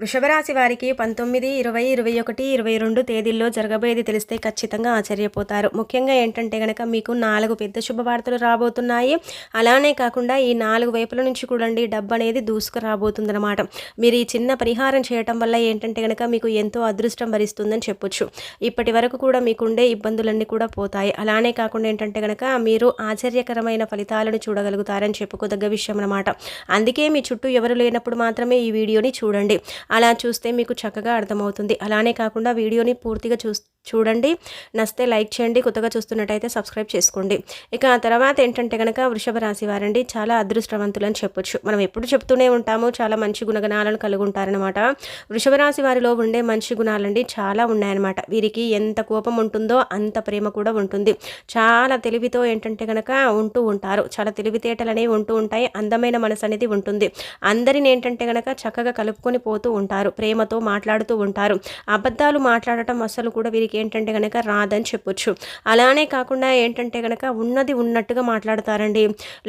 వృషభరాశి వారికి పంతొమ్మిది ఇరవై ఇరవై ఒకటి ఇరవై రెండు తేదీల్లో జరగబోయేది తెలిస్తే ఖచ్చితంగా ఆశ్చర్యపోతారు. ముఖ్యంగా ఏంటంటే గనక మీకు నాలుగు పెద్ద శుభవార్తలు రాబోతున్నాయి. అలానే కాకుండా ఈ నాలుగు వైపుల నుంచి కూడండి డబ్బు అనేది దూసుకురాబోతుందన్నమాట. మీరు ఈ చిన్న పరిహారం చేయటం వల్ల ఏంటంటే గనక మీకు ఎంతో అదృష్టం భరిస్తుందని చెప్పొచ్చు. ఇప్పటి వరకు కూడా మీకుండే ఇబ్బందులన్నీ కూడా పోతాయి. అలానే కాకుండా ఏంటంటే గనక మీరు ఆశ్చర్యకరమైన ఫలితాలను చూడగలుగుతారని చెప్పుకోదగ్గ విషయం అనమాట అందుకే మీ చుట్టూ ఎవరు లేనప్పుడు మాత్రమే ఈ వీడియోని చూడండి. అలా చూస్తే మీకు చక్కగా అర్థమవుతుంది. అలానే కాకుండా వీడియోని పూర్తిగా చూ చూడండి. నస్తే లైక్ చేయండి. కొత్తగా చూస్తున్నట్టయితే సబ్స్క్రైబ్ చేసుకోండి. ఇక ఆ తర్వాత ఏంటంటే కనుక వృషభ రాశి వారండి. చాలా అదృష్టవంతులు అని చెప్పొచ్చు. మనం ఎప్పుడు చెప్తూనే ఉంటాము. చాలా మంచి గుణగణాలను కలిగి ఉంటారనమాట వృషభ రాశి వారిలో ఉండే మంచి గుణాలండి చాలా ఉన్నాయన్నమాట. వీరికి ఎంత కోపం ఉంటుందో అంత ప్రేమ కూడా ఉంటుంది. చాలా తెలివితో ఏంటంటే కనుక ఉంటూ ఉంటారు. చాలా తెలివితేటలు అనేవి ఉంటూ ఉంటాయి. అందమైన మనసు అనేది ఉంటుంది. అందరిని ఏంటంటే కనుక చక్కగా కలుపుకొని పోతూ ఉంటారు. ప్రేమతో మాట్లాడుతూ ఉంటారు. అబద్ధాలు మాట్లాడటం అసలు కూడా వీరికి ఏంటంటే కనుక రాదని చెప్పొచ్చు. అలానే కాకుండా ఏంటంటే కనుక ఉన్నది ఉన్నట్టుగా మాట్లాడతారండి.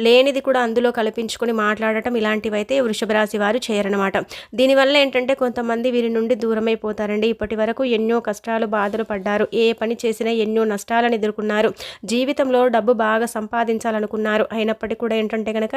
లేనిది కూడా అందులో కల్పించుకొని మాట్లాడటం ఇలాంటివైతే వృషభ రాశి వారు చేయరనమాట దీనివల్ల ఏంటంటే కొంతమంది వీరి నుండి దూరమైపోతారండి. ఇప్పటి వరకు ఎన్నో కష్టాలు బాధలు పడ్డారు. ఏ పని చేసినా ఎన్నో నష్టాలను ఎదుర్కొన్నారు. జీవితంలో డబ్బు బాగా సంపాదించాలనుకున్నారు. అయినప్పటికీ కూడా ఏంటంటే కనుక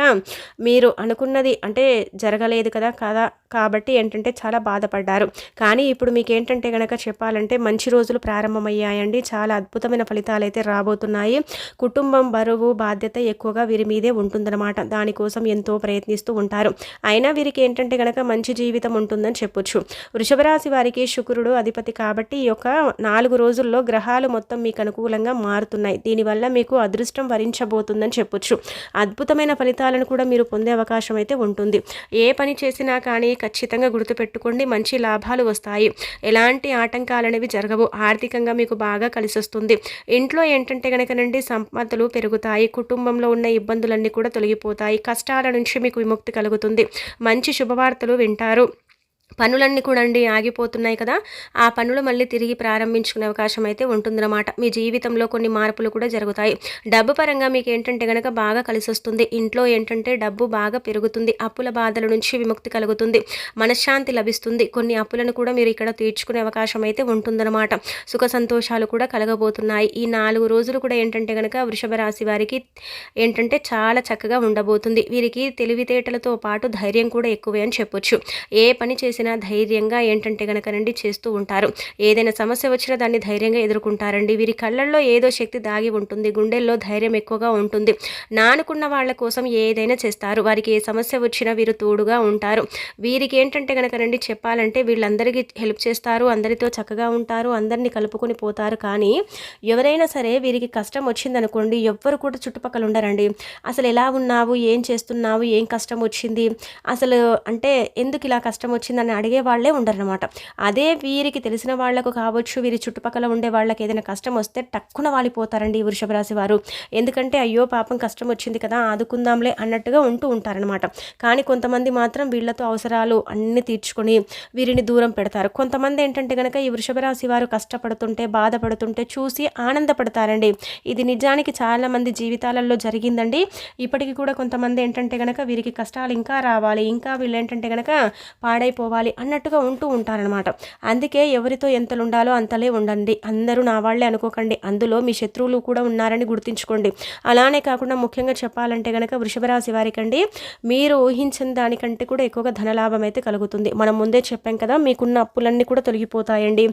మీరు అనుకున్నది అంటే జరగలేదు కదా కదా కాబట్టి ఏంటంటే చాలా బాధపడ్డారు. కానీ ఇప్పుడు మీకు ఏంటంటే కనుక చెప్పాలంటే మంచి రోజులు ప్రారంభమయ్యాయండి. చాలా అద్భుతమైన ఫలితాలు అయితే రాబోతున్నాయి. కుటుంబం బరువు బాధ్యత ఎక్కువగా వీరి మీదే ఉంటుందన్నమాట. దానికోసం ఎంతో ప్రయత్నిస్తూ ఉంటారు. అయినా వీరికి ఏంటంటే కనుక మంచి జీవితం ఉంటుందని చెప్పొచ్చు. వృషభరాశి వారికి శుక్రుడు అధిపతి కాబట్టి ఈ యొక్క నాలుగు రోజుల్లో గ్రహాలు మొత్తం మీకు అనుకూలంగా మారుతున్నాయి. దీనివల్ల మీకు అదృష్టం వరించబోతుందని చెప్పొచ్చు. అద్భుతమైన ఫలితాలను కూడా మీరు పొందే అవకాశం అయితే ఉంటుంది. ఏ పని చేసినా కానీ ఖచ్చితంగా గుర్తుపెట్టుకోండి. మంచి లాభాలు వస్తాయి. ఎలాంటి ఆటంకాలు అనేవి జరగవు ఆర్థికంగా మీకు బాగా కలిసొస్తుంది. ఇంట్లో ఏంటంటే కనుకనండి సంపదలు పెరుగుతాయి కుటుంబంలో ఉన్న ఇబ్బందులన్నీ కూడా తొలగిపోతాయి కష్టాల నుంచి మీకు విముక్తి కలుగుతుంది. మంచి శుభవార్తలు వింటారు. పనులన్నీ కూడా అండి ఆగిపోతున్నాయి కదా. ఆ పనులు మళ్ళీ తిరిగి ప్రారంభించుకునే అవకాశం అయితే ఉంటుందన్నమాట. మీ జీవితంలో కొన్ని మార్పులు కూడా జరుగుతాయి. డబ్బు పరంగా మీకు ఏంటంటే కనుక బాగా కలిసి వస్తుంది ఇంట్లో ఏంటంటే డబ్బు బాగా పెరుగుతుంది. అప్పుల బాధల నుంచి విముక్తి కలుగుతుంది. మనశ్శాంతి లభిస్తుంది. కొన్ని అప్పులను కూడా మీరు ఇక్కడ తీర్చుకునే అవకాశం అయితే ఉంటుందన్నమాట. సుఖ సంతోషాలు కూడా కలగబోతున్నాయి. ఈ నాలుగు రోజులు కూడా ఏంటంటే కనుక వృషభ రాశి వారికి ఏంటంటే చాలా చక్కగా ఉండబోతుంది. వీరికి తెలివితేటలతో పాటు ధైర్యం కూడా ఎక్కువే అని చెప్పొచ్చు. ఏ పని చేసినా చేసినా ధైర్యంగా ఏంటంటే కనుకనండి చేస్తూ ఉంటారు. ఏదైనా సమస్య వచ్చినా దాన్ని ధైర్యంగా ఎదుర్కొంటారండి. వీరి కళ్ళల్లో ఏదో శక్తి దాగి ఉంటుంది. గుండెల్లో ధైర్యం ఎక్కువగా ఉంటుంది. నానుకున్న వాళ్ళ కోసం ఏదైనా చేస్తారు. వారికి ఏ సమస్య వచ్చినా వీరు తోడుగా ఉంటారు. వీరికి ఏంటంటే కనుకనండి చెప్పాలంటే వీళ్ళందరికీ హెల్ప్ చేస్తారు. అందరితో చక్కగా ఉంటారు. అందరినీ కలుపుకొని పోతారు. కానీ ఎవరైనా సరే వీరికి కష్టం వచ్చిందనుకోండి ఎవ్వరు కూడా చుట్టుపక్కల ఉండరండి. అసలు ఎలా ఉన్నావు? ఏం చేస్తున్నావు? ఏం కష్టం వచ్చింది? అసలు అంటే ఎందుకు ఇలా కష్టం వచ్చిందని అని అడిగే వాళ్ళే ఉండరనమాట అదే వీరికి తెలిసిన వాళ్ళకు కావచ్చు వీరి చుట్టుపక్కల ఉండే వాళ్ళకి ఏదైనా కష్టం వస్తే టక్కున వాలిపోతారండి ఈ వృషభ రాశి వారు. ఎందుకంటే అయ్యో పాపం కష్టం వచ్చింది కదా ఆదుకుందాంలే అన్నట్టుగా ఉంటూ ఉంటారనమాట కానీ కొంతమంది మాత్రం వీళ్ళతో అవసరాలు అన్ని తీర్చుకొని వీరిని దూరం పెడతారు. కొంతమంది ఏంటంటే కనుక ఈ వృషభ రాశి వారు కష్టపడుతుంటే బాధపడుతుంటే చూసి ఆనందపడతారండి. ఇది నిజానికి చాలామంది జీవితాలలో జరిగిందండి. ఇప్పటికీ కూడా కొంతమంది ఏంటంటే కనుక వీరికి కష్టాలు ఇంకా రావాలి. ఇంకా వీళ్ళు ఏంటంటే కనుక పాడైపోవాలి కావాలి అన్నట్టుగా ఉంటూ ఉంటారనమాట అందుకే ఎవరితో ఎంతలు ఉండాలో అంతలే ఉండండి. అందరూ నా వాళ్ళే అనుకోకండి. అందులో మీ శత్రువులు కూడా ఉన్నారని గుర్తుంచుకోండి. అలానే కాకుండా ముఖ్యంగా చెప్పాలంటే కనుక వృషభరాశి వారికండి మీరు ఊహించిన దానికంటే కూడా ఎక్కువగా ధనలాభం అయితే కలుగుతుంది. మనం ముందే చెప్పాం కదా మీకున్న అప్పులన్నీ కూడా తొలగిపోతాయండి.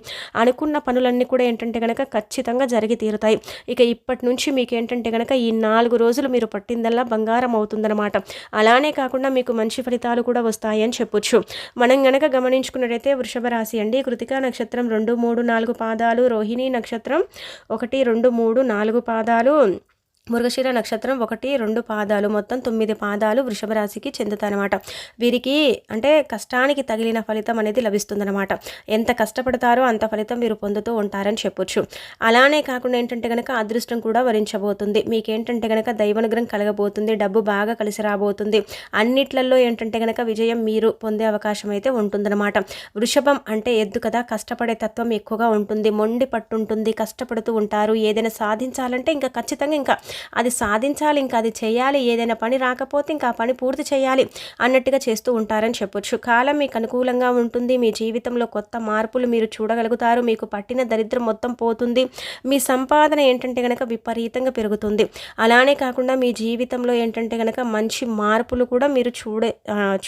అనుకున్న పనులన్నీ కూడా ఏంటంటే కనుక ఖచ్చితంగా జరిగి తీరుతాయి. ఇక ఇప్పటి నుంచి మీకు ఏంటంటే కనుక ఈ నాలుగు రోజులు మీరు పట్టిందల్లా బంగారం అవుతుందన్నమాట. అలానే కాకుండా మీకు మంచి ఫలితాలు కూడా వస్తాయని చెప్పొచ్చు. మనం గనక గమనించుకున్నట్టయితే వృషభ రాశి అండి. కృతికా నక్షత్రం రెండు మూడు నాలుగు పాదాలు రోహిణి నక్షత్రం ఒకటి రెండు మూడు నాలుగు పాదాలు. మృగశిర నక్షత్రం ఒకటి రెండు పాదాలు మొత్తం తొమ్మిది పాదాలు వృషభ రాశికి చెందుతారనమాట వీరికి అంటే కష్టానికి తగిలిన ఫలితం అనేది లభిస్తుందనమాట ఎంత కష్టపడతారో అంత ఫలితం మీరు పొందుతూ ఉంటారని చెప్పొచ్చు. అలానే కాకుండా ఏంటంటే కనుక అదృష్టం కూడా వరించబోతుంది. మీకేంటంటే కనుక దైవనుగ్రహం కలగబోతుంది డబ్బు బాగా కలిసి రాబోతుంది. అన్నిట్లలో ఏంటంటే కనుక విజయం మీరు పొందే అవకాశం అయితే ఉంటుందన్నమాట. వృషభం అంటే ఎద్దు కదా కష్టపడే తత్వం ఎక్కువగా ఉంటుంది. మొండి పట్టుంటుంది కష్టపడుతూ ఉంటారు. ఏదైనా సాధించాలంటే ఇంకా ఖచ్చితంగా ఇంకా అది సాధించాలి ఇంకా అది చేయాలి ఏదైనా పని రాకపోతే ఇంకా ఆ పని పూర్తి చేయాలి అన్నట్టుగా చేస్తూ ఉంటారని చెప్పొచ్చు. కాలం మీకు అనుకూలంగా ఉంటుంది మీ జీవితంలో కొత్త మార్పులు మీరు చూడగలుగుతారు మీకు పట్టిన దరిద్రం మొత్తం పోతుంది మీ సంపాదన ఏంటంటే కనుక విపరీతంగా పెరుగుతుంది. అలానే కాకుండా మీ జీవితంలో ఏంటంటే కనుక మంచి మార్పులు కూడా మీరు చూడే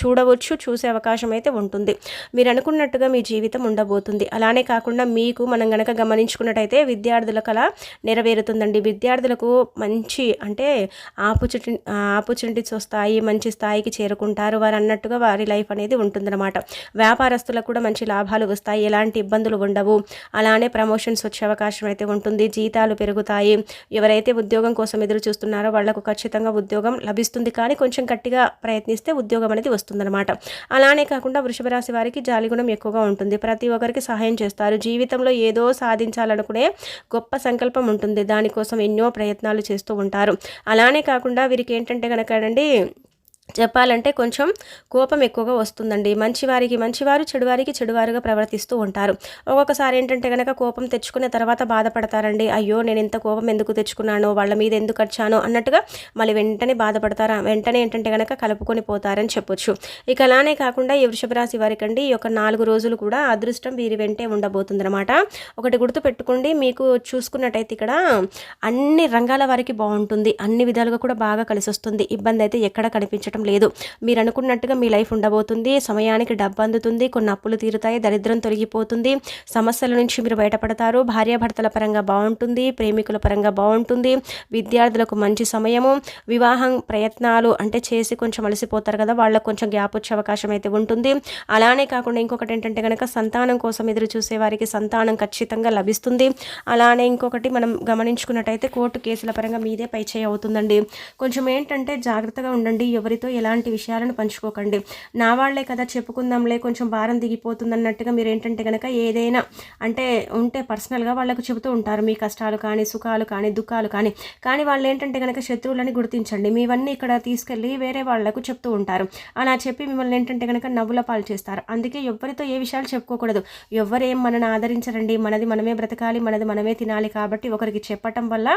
చూడవచ్చు చూసే అవకాశం అయితే ఉంటుంది. మీరు అనుకున్నట్టుగా మీ జీవితం ఉండబోతుంది. అలానే కాకుండా మీకు మనం కనుక గమనించుకున్నట్టయితే విద్యార్థుల కళ నెరవేరుతుందండి. విద్యార్థులకు మంచి మంచి అంటే ఆపర్చునిటీ ఆపర్చునిటీస్ వస్తాయి మంచి స్థాయికి చేరుకుంటారు వారు అన్నట్టుగా వారి లైఫ్ అనేది ఉంటుందన్నమాట. వ్యాపారస్తులకు కూడా మంచి లాభాలు వస్తాయి ఎలాంటి ఇబ్బందులు ఉండవు. అలానే ప్రమోషన్స్ వచ్చే అవకాశం అయితే ఉంటుంది జీతాలు పెరుగుతాయి. ఎవరైతే ఉద్యోగం కోసం ఎదురు చూస్తున్నారో వాళ్ళకు ఖచ్చితంగా ఉద్యోగం లభిస్తుంది. కానీ కొంచెం గట్టిగా ప్రయత్నిస్తే ఉద్యోగం అనేది వస్తుందన్నమాట. అలానే కాకుండా వృషభరాశి వారికి జాలిగుణం ఎక్కువగా ఉంటుంది. ప్రతి ఒక్కరికి సహాయం చేస్తారు. జీవితంలో ఏదో సాధించాలనుకునే గొప్ప సంకల్పం ఉంటుంది. దానికోసం ఎన్నో ప్రయత్నాలు చేస్తూ ఉంటారు. అలానే కాకుండా వీరికి ఏంటంటే కనుక అండి చెప్పాలంటే కొంచెం కోపం ఎక్కువగా వస్తుందండి. మంచివారికి మంచివారు చెడువారికి చెడువారుగా ప్రవర్తిస్తూ ఉంటారు. ఒక్కొక్కసారి ఏంటంటే కనుక కోపం తెచ్చుకున్న తర్వాత బాధపడతారండి. అయ్యో నేను ఇంత కోపం ఎందుకు తెచ్చుకున్నానో వాళ్ళ మీద ఎందుకు వచ్చానో అన్నట్టుగా మళ్ళీ వెంటనే బాధపడతారా? వెంటనే ఏంటంటే కనుక కలుపుకొని పోతారని చెప్పొచ్చు. ఇక అలానే కాకుండా ఈ వృషభ రాశి వారికి అండి ఈ యొక్క నాలుగు రోజులు కూడా అదృష్టం వీరి వెంటే ఉండబోతుందన్నమాట. ఒకటి గుర్తు పెట్టుకోండి మీకు చూసుకున్నట్టయితే ఇక్కడ అన్ని రంగాల వారికి బాగుంటుంది. అన్ని విధాలుగా కూడా బాగా కలిసి వస్తుంది ఇబ్బంది అయితే ఎక్కడ కనిపించడం అవసరం లేదు. మీరు అనుకున్నట్టుగా మీ లైఫ్ ఉండబోతుంది. సమయానికి డబ్బు అందుతుంది కొన్ని అప్పులు తీరుతాయి. దరిద్రం తొలగిపోతుంది. సమస్యల నుంచి మీరు బయటపడతారు. భార్యాభర్తల పరంగా బాగుంటుంది. ప్రేమికుల పరంగా బాగుంటుంది. విద్యార్థులకు మంచి సమయము. వివాహం ప్రయత్నాలు అంటే చేసి కొంచెం అలసిపోతారు కదా. వాళ్ళకు కొంచెం గ్యాప్ వచ్చే అవకాశం అయితే ఉంటుంది. అలానే కాకుండా ఇంకొకటి ఏంటంటే కనుక సంతానం కోసం ఎదురు చూసే వారికి సంతానం ఖచ్చితంగా లభిస్తుంది. అలానే ఇంకొకటి మనం గమనించుకున్నట్టయితే కోర్టు కేసుల పరంగా మీదే పై చేయి అవుతుందండి. కొంచెం ఏంటంటే జాగ్రత్తగా ఉండండి. ఎవరితో ఎలాంటి విషయాలను పంచుకోకండి. నా వాళ్ళే కదా చెప్పుకుందాంలే కొంచెం భారం దిగిపోతుంది అన్నట్టుగా మీరు ఏంటంటే కనుక ఏదైనా అంటే ఉంటే పర్సనల్గా వాళ్ళకు చెబుతూ ఉంటారు. మీ కష్టాలు కానీ సుఖాలు కానీ దుఃఖాలు కానీ. కానీ వాళ్ళు ఏంటంటే కనుక శత్రువులని గుర్తించండి. మీవన్నీ ఇక్కడ తీసుకెళ్ళి వేరే వాళ్ళకు చెప్తూ ఉంటారు. అలా చెప్పి మిమ్మల్ని ఏంటంటే కనుక నవ్వుల పాలు చేస్తారు. అందుకే ఎవరితో ఏ విషయాలు చెప్పుకోకూడదు. ఎవరేం మనని ఆదరించరండి. మనది మనమే బ్రతకాలి మనది మనమే తినాలి కాబట్టి ఒకరికి చెప్పటం వల్ల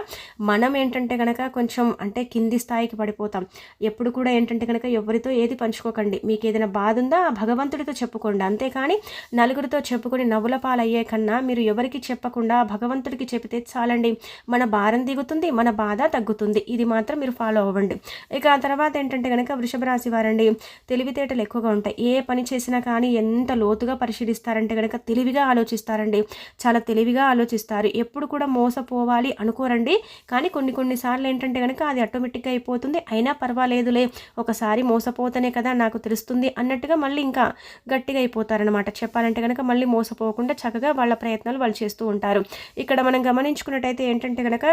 మనం ఏంటంటే కనుక కొంచెం అంటే కింది స్థాయికి పడిపోతాం. ఎప్పుడు కూడా ఏంటంటే అంటే కనుక ఎవరితో ఏది పంచుకోకండి. మీకు ఏదైనా బాధ ఉందా భగవంతుడితో చెప్పుకోండి. అంతేకాని నలుగురితో చెప్పుకొని నవ్వుల పాలయ్యే కన్నా మీరు ఎవరికి చెప్పకుండా భగవంతుడికి చెబితే చాలండి. మన భారం దిగుతుంది మన బాధ తగ్గుతుంది. ఇది మాత్రం మీరు ఫాలో అవ్వండి. ఇక ఆ తర్వాత ఏంటంటే కనుక వృషభ రాశి వారండి తెలివితేటలు ఎక్కువగా ఉంటాయి. ఏ పని చేసినా కానీ ఎంత లోతుగా పరిశీలిస్తారంటే కనుక తెలివిగా ఆలోచిస్తారండి. చాలా తెలివిగా ఆలోచిస్తారు. ఎప్పుడు కూడా మోసపోవాలి అనుకోరండి. కానీ కొన్ని కొన్నిసార్లు ఏంటంటే కనుక అది ఆటోమేటిక్గా అయిపోతుంది. అయినా పర్వాలేదులే. ఒకసారి మోసపోతేనే కదా నాకు తెలుస్తుంది అన్నట్టుగా మళ్ళీ ఇంకా గట్టిగా అయిపోతారనమాట చెప్పాలంటే కనుక మళ్ళీ మోసపోకుండా చక్కగా వాళ్ళ ప్రయత్నాలు వాళ్ళు చేస్తూ ఉంటారు. ఇక్కడ మనం గమనించుకున్నట్టయితే ఏంటంటే కనుక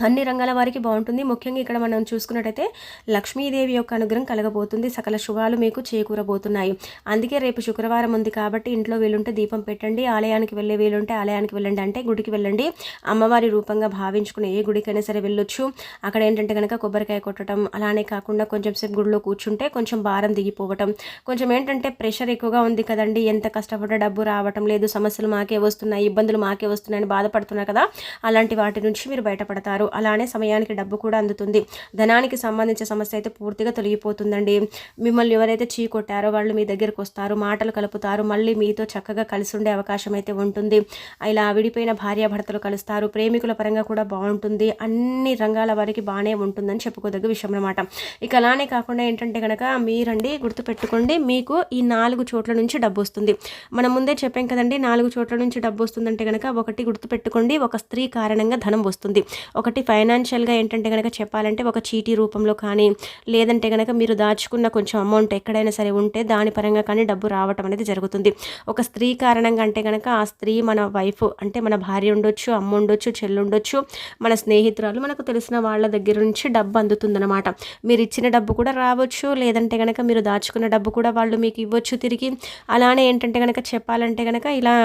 అన్ని రంగాల వారికి బాగుంటుంది. ముఖ్యంగా ఇక్కడ మనం చూసుకున్నట్టయితే లక్ష్మీదేవి యొక్క అనుగ్రహం కలగబోతుంది. సకల శుభాలు మీకు చేకూరబోతున్నాయి. అందుకే రేపు శుక్రవారం ఉంది కాబట్టి ఇంట్లో వీలుంటే దీపం పెట్టండి. ఆలయానికి వెళ్ళే వీలుంటే ఆలయానికి వెళ్ళండి. అంటే గుడికి వెళ్ళండి. అమ్మవారి రూపంగా భావించుకుని ఏ గుడికైనా సరే వెళ్ళొచ్చు. అక్కడ ఏంటంటే కనుక కొబ్బరికాయ కొట్టడం అలానే కాకుండా కొంచెం సేపు గుడిలో కూర్చుంటే కొంచెం భారం దిగిపోవటం. కొంచెం ఏంటంటే ప్రెషర్ ఎక్కువగా ఉంది కదండి. ఎంత కష్టపడ్డ డబ్బు రావటం లేదు. సమస్యలు మాకే వస్తున్నాయి ఇబ్బందులు మాకే వస్తున్నాయని బాధపడుతున్నారు కదా. అలాంటి వాటి నుంచి మీరు బయటపడతారు. ఉంటారు అలానే సమయానికి డబ్బు కూడా అందుతుంది. ధనానికి సంబంధించిన సమస్య అయితే పూర్తిగా తొలగిపోతుందండి. మిమ్మల్ని ఎవరైతే చీ కొట్టారో వాళ్ళు మీ దగ్గరకు వస్తారు మాటలు కలుపుతారు మళ్ళీ మీతో చక్కగా కలిసి ఉండే అవకాశం అయితే ఉంటుంది. ఇలా విడిపోయిన భార్యాభర్తలు కలుస్తారు ప్రేమికుల పరంగా కూడా బాగుంటుంది. అన్ని రంగాల వారికి బాగానే ఉంటుందని చెప్పుకోదగ్గ విషయం అనమాట ఇక అలానే కాకుండా ఏంటంటే కనుక మీరండి గుర్తుపెట్టుకోండి మీకు ఈ నాలుగు చోట్ల నుంచి డబ్బు వస్తుంది. మనం ముందే చెప్పాం కదండి నాలుగు చోట్ల నుంచి డబ్బు వస్తుందంటే కనుక ఒకటి గుర్తుపెట్టుకోండి ఒక స్త్రీ కారణంగా ధనం వస్తుంది. ఒక ఒకటి ఫైనాన్షియల్గా ఏంటంటే కనుక చెప్పాలంటే ఒక చీటీ రూపంలో కానీ లేదంటే కనుక మీరు దాచుకున్న కొంచెం అమౌంట్ ఎక్కడైనా సరే ఉంటే దాని పరంగా కానీ డబ్బు రావటం అనేది జరుగుతుంది. ఒక స్త్రీ కారణంగా అంటే కనుక ఆ స్త్రీ మన వైఫ్ అంటే మన భార్య ఉండొచ్చు అమ్మ ఉండొచ్చు చెల్లు ఉండొచ్చు మన స్నేహితురాలు మనకు తెలిసిన వాళ్ళ దగ్గర నుంచి డబ్బు అందుతుందన్నమాట. మీరు ఇచ్చిన డబ్బు కూడా రావచ్చు లేదంటే కనుక మీరు దాచుకున్న డబ్బు కూడా వాళ్ళు మీకు ఇవ్వచ్చు తిరిగి. అలానే ఏంటంటే కనుక చెప్పాలంటే కనుక ఇలా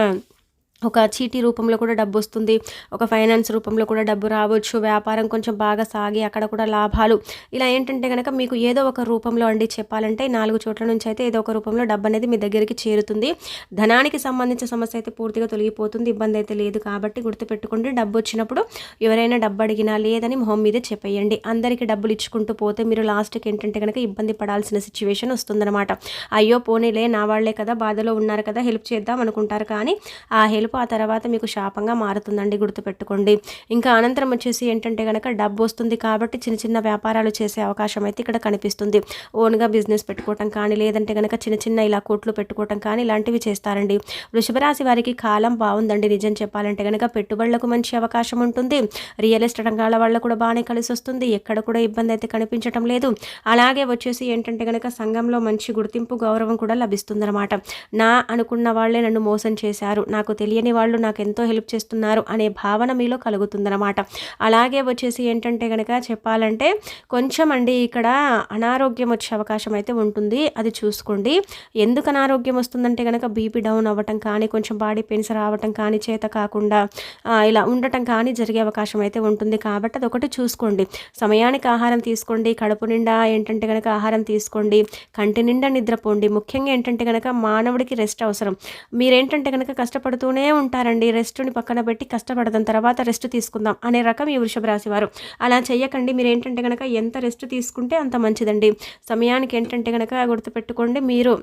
ఒక చీటీ రూపంలో కూడా డబ్బు వస్తుంది ఒక ఫైనాన్స్ రూపంలో కూడా డబ్బు రావచ్చు వ్యాపారం కొంచెం బాగా సాగి అక్కడ కూడా లాభాలు. ఇలా ఏంటంటే కనుక మీకు ఏదో ఒక రూపంలో అండి చెప్పాలంటే నాలుగు చోట్ల నుంచి అయితే ఏదో ఒక రూపంలో డబ్బు అనేది మీ దగ్గరికి చేరుతుంది. ధనానికి సంబంధించిన సమస్య అయితే పూర్తిగా తొలగిపోతుంది ఇబ్బంది అయితే లేదు కాబట్టి గుర్తుపెట్టుకోండి. డబ్బు వచ్చినప్పుడు ఎవరైనా డబ్బు అడిగినా లేదని మొహం మీద చెప్పేయండి. అందరికీ డబ్బులు ఇచ్చుకుంటూ పోతే మీరు లాస్ట్కి ఏంటంటే కనుక ఇబ్బంది పడాల్సిన సిచ్యువేషన్ వస్తుందన్నమాట. అయ్యో పోనీలే నా వాళ్ళే కదా బాధలో ఉన్నారు కదా హెల్ప్ చేద్దాం అనుకుంటారు కానీ ఆ హెల్ప్ గెలుపు ఆ తర్వాత మీకు శాపంగా మారుతుందండి గుర్తుపెట్టుకోండి. ఇంకా అనంతరం వచ్చేసి ఏంటంటే కనుక డబ్బు వస్తుంది కాబట్టి చిన్న చిన్న వ్యాపారాలు చేసే అవకాశం అయితే ఇక్కడ కనిపిస్తుంది. ఓన్గా బిజినెస్ పెట్టుకోవటం కానీ లేదంటే కనుక చిన్న చిన్న ఇలా కోట్లు పెట్టుకోవటం కానీ ఇలాంటివి చేస్తారండి. వృషభరాశి వారికి కాలం బాగుందండి. నిజం చెప్పాలంటే కనుక పెట్టుబడులకు మంచి అవకాశం ఉంటుంది. రియల్ ఎస్టేట్ రంగాల వల్ల కూడా బాగానే కలిసి వస్తుంది. ఎక్కడ కూడా ఇబ్బంది అయితే కనిపించడం లేదు. అలాగే వచ్చేసి ఏంటంటే కనుక సంఘంలో మంచి గుర్తింపు గౌరవం కూడా లభిస్తుందన్నమాట. నా అనుకున్న వాళ్ళే నన్ను మోసం చేశారు. నాకు తెలియ తెలియని వాళ్ళు నాకు ఎంతో హెల్ప్ చేస్తున్నారు అనే భావన మీలో కలుగుతుందనమాట అలాగే వచ్చేసి ఏంటంటే కనుక చెప్పాలంటే కొంచెం అండి ఇక్కడ అనారోగ్యం వచ్చే అవకాశం అయితే ఉంటుంది. అది చూసుకోండి. ఎందుకు అనారోగ్యం వస్తుందంటే కనుక బీపీ డౌన్ అవ్వటం కానీ కొంచెం బాడీ పెయిన్స్ రావటం కానీ చేత కాకుండా ఇలా ఉండటం కానీ జరిగే అవకాశం అయితే ఉంటుంది. కాబట్టి అది ఒకటి చూసుకోండి. సమయానికి ఆహారం తీసుకోండి. కడుపు నిండా ఏంటంటే కనుక ఆహారం తీసుకోండి. కంటి నిండా నిద్రపోండి. ముఖ్యంగా ఏంటంటే కనుక మానవుడికి రెస్ట్ అవసరం. మీరేంటంటే కనుక కష్టపడుతూనే ఉంటారండి. రెస్ట్ని పక్కన పెట్టి కష్టపడదాం తర్వాత రెస్ట్ తీసుకుందాం అనే రకం ఈ వృషభ రాశి వారు. అలా చెయ్యకండి. మీరు ఏంటంటే కనుక ఎంత రెస్ట్ తీసుకుంటే అంత మంచిదండి. సమయానికి ఏంటంటే కనుక గుర్తుపెట్టుకోండి. మీరు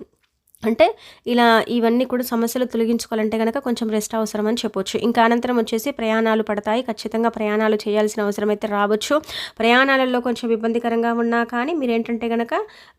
అంటే ఇలా ఇవన్నీ కూడా సమస్యలు తొలగించుకోవాలంటే కనుక కొంచెం రెస్ట్ అవసరం అని చెప్పొచ్చు. ఇంకా అనంతరం వచ్చేసి ప్రయాణాలు పడతాయి. ఖచ్చితంగా ప్రయాణాలు చేయాల్సిన అవసరం అయితే రావచ్చు. ప్రయాణాలలో కొంచెం ఇబ్బందికరంగా ఉన్నా కానీ మీరు ఏంటంటే కనుక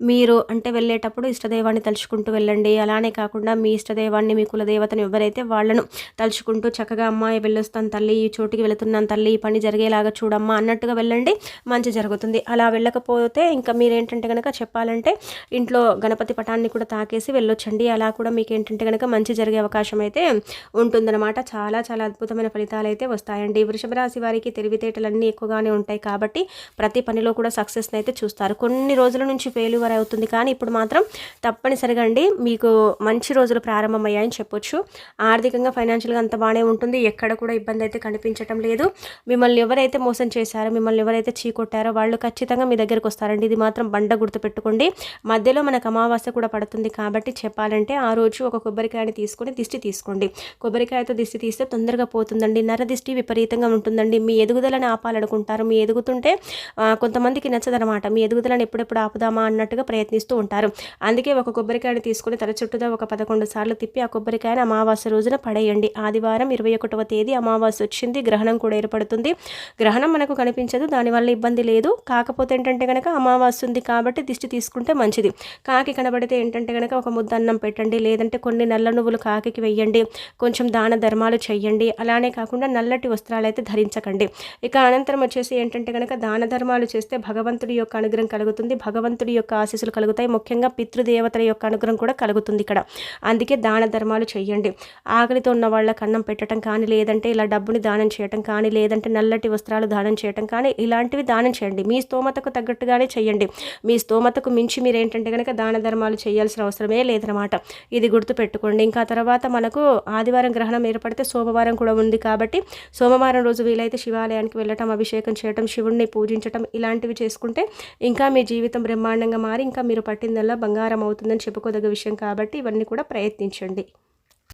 మీరు అంటే వెళ్ళేటప్పుడు ఇష్టదైవాన్ని తలుచుకుంటూ వెళ్ళండి. అలానే కాకుండా మీ ఇష్టదైవాన్ని మీ కులదేవతను ఎవరైతే వాళ్ళను తలుచుకుంటూ చక్కగా అమ్మాయి వెళ్ళొస్తాను తల్లి ఈ చోటుకి వెళుతున్నాను తల్లి ఈ పని జరిగేలాగా చూడమ్మా అన్నట్టుగా వెళ్ళండి. మంచి జరుగుతుంది. అలా వెళ్ళకపోతే ఇంకా మీరు ఏంటంటే కనుక చెప్పాలంటే ఇంట్లో గణపతి పటాన్ని కూడా తాకేసి వెళ్ళొచ్చు. వచ్చండి అలా కూడా మీకు ఏంటంటే కనుక మంచి జరిగే అవకాశం అయితే ఉంటుందన్నమాట. చాలా చాలా అద్భుతమైన ఫలితాలు అయితే వస్తాయండి. వృషభ రాశి వారికి తెలివితేటలన్నీ ఎక్కువగానే ఉంటాయి కాబట్టి ప్రతి పనిలో కూడా సక్సెస్ని అయితే చూస్తారు. కొన్ని రోజుల నుంచి ఫెయిల్యూర్ అవుతుంది కానీ ఇప్పుడు మాత్రం తప్పనిసరిగా అండి మీకు మంచి రోజులు ప్రారంభమయ్యాయని చెప్పొచ్చు. ఆర్థికంగా ఫైనాన్షియల్గా అంత బాగానే ఉంటుంది. ఎక్కడ కూడా ఇబ్బంది అయితే కనిపించడం లేదు. మిమ్మల్ని ఎవరైతే మోసం చేశారో మిమ్మల్ని ఎవరైతే చీకొట్టారో వాళ్ళు ఖచ్చితంగా మీ దగ్గరకు వస్తారండి. ఇది మాత్రం బండ గుర్తుపెట్టుకోండి మధ్యలో మనకు అమావాస్య కూడా పడుతుంది కాబట్టి చెప్పాలంటే ఆ రోజు ఒక కొబ్బరికాయని తీసుకొని దిష్టి తీసుకోండి. కొబ్బరికాయతో దిష్టి తీస్తే తొందరగా పోతుందండి. నరదిష్టి విపరీతంగా ఉంటుందండి. మీ ఎదుగుదలని ఆపాలనుకుంటారు. మీ ఎదుగుతుంటే కొంతమందికి నచ్చదనమాట. మీ ఎదుగుదలను ఎప్పుడెప్పుడు ఆపుదామా అన్నట్టుగా ప్రయత్నిస్తూ ఉంటారు. అందుకే ఒక కొబ్బరికాయని తీసుకొని తల చుట్టూదా ఒక పదకొండు సార్లు తిప్పి ఆ కొబ్బరికాయని అమావాస్య రోజున పడేయండి. ఆదివారం ఇరవై ఒకటవ తేదీ అమావాస్య వచ్చింది. గ్రహణం కూడా ఏర్పడుతుంది. గ్రహణం మనకు కనిపించదు. దానివల్ల ఇబ్బంది లేదు. కాకపోతే ఏంటంటే కనుక అమావాస్య ఉంది కాబట్టి దిష్టి తీసుకుంటే మంచిది. కాకి కనబడితే ఏంటంటే కనుక ఒక ముద్ద అన్నం పెట్టండి లేదంటే కొన్ని నల్ల నువ్వులు కాకికి వెయ్యండి కొంచెం దాన ధర్మాలు చెయ్యండి. అలానే కాకుండా నల్లటి వస్త్రాలు అయితే ధరించకండి. ఇక అనంతరం వచ్చేసి ఏంటంటే కనుక దాన ధర్మాలు చేస్తే భగవంతుడి యొక్క అనుగ్రహం కలుగుతుంది భగవంతుడి యొక్క ఆశీస్సులు కలుగుతాయి ముఖ్యంగా పితృదేవతల యొక్క అనుగ్రహం కూడా కలుగుతుంది ఇక్కడ. అందుకే దాన ధర్మాలు చెయ్యండి. ఆకలితో ఉన్న వాళ్ళకి అన్నం పెట్టడం కానీ లేదంటే ఇలా డబ్బుని దానం చేయటం కానీ లేదంటే నల్లటి వస్త్రాలు దానం చేయటం కానీ ఇలాంటివి దానం చేయండి. మీ స్తోమతకు తగ్గట్టుగానే చేయండి మీ స్తోమతకు మించి మీరు ఏంటంటే కనుక దాన ధర్మాలు చేయాల్సిన అవసరమే లేదు. లేదనమాట. ఇది గుర్తుపెట్టుకోండి. ఇంకా తర్వాత మనకు ఆదివారం గ్రహణం ఏర్పడితే సోమవారం కూడా ఉంది కాబట్టి సోమవారం రోజు వీలైతే శివాలయానికి వెళ్ళటం అభిషేకం చేయటం శివుణ్ణి పూజించటం ఇలాంటివి చేసుకుంటే ఇంకా మీ జీవితం బ్రహ్మాండంగా మారి ఇంకా మీరు పట్టిందల్లా బంగారం అవుతుందని చెప్పుకోదగ్గ విషయం కాబట్టి ఇవన్నీ కూడా ప్రయత్నించండి.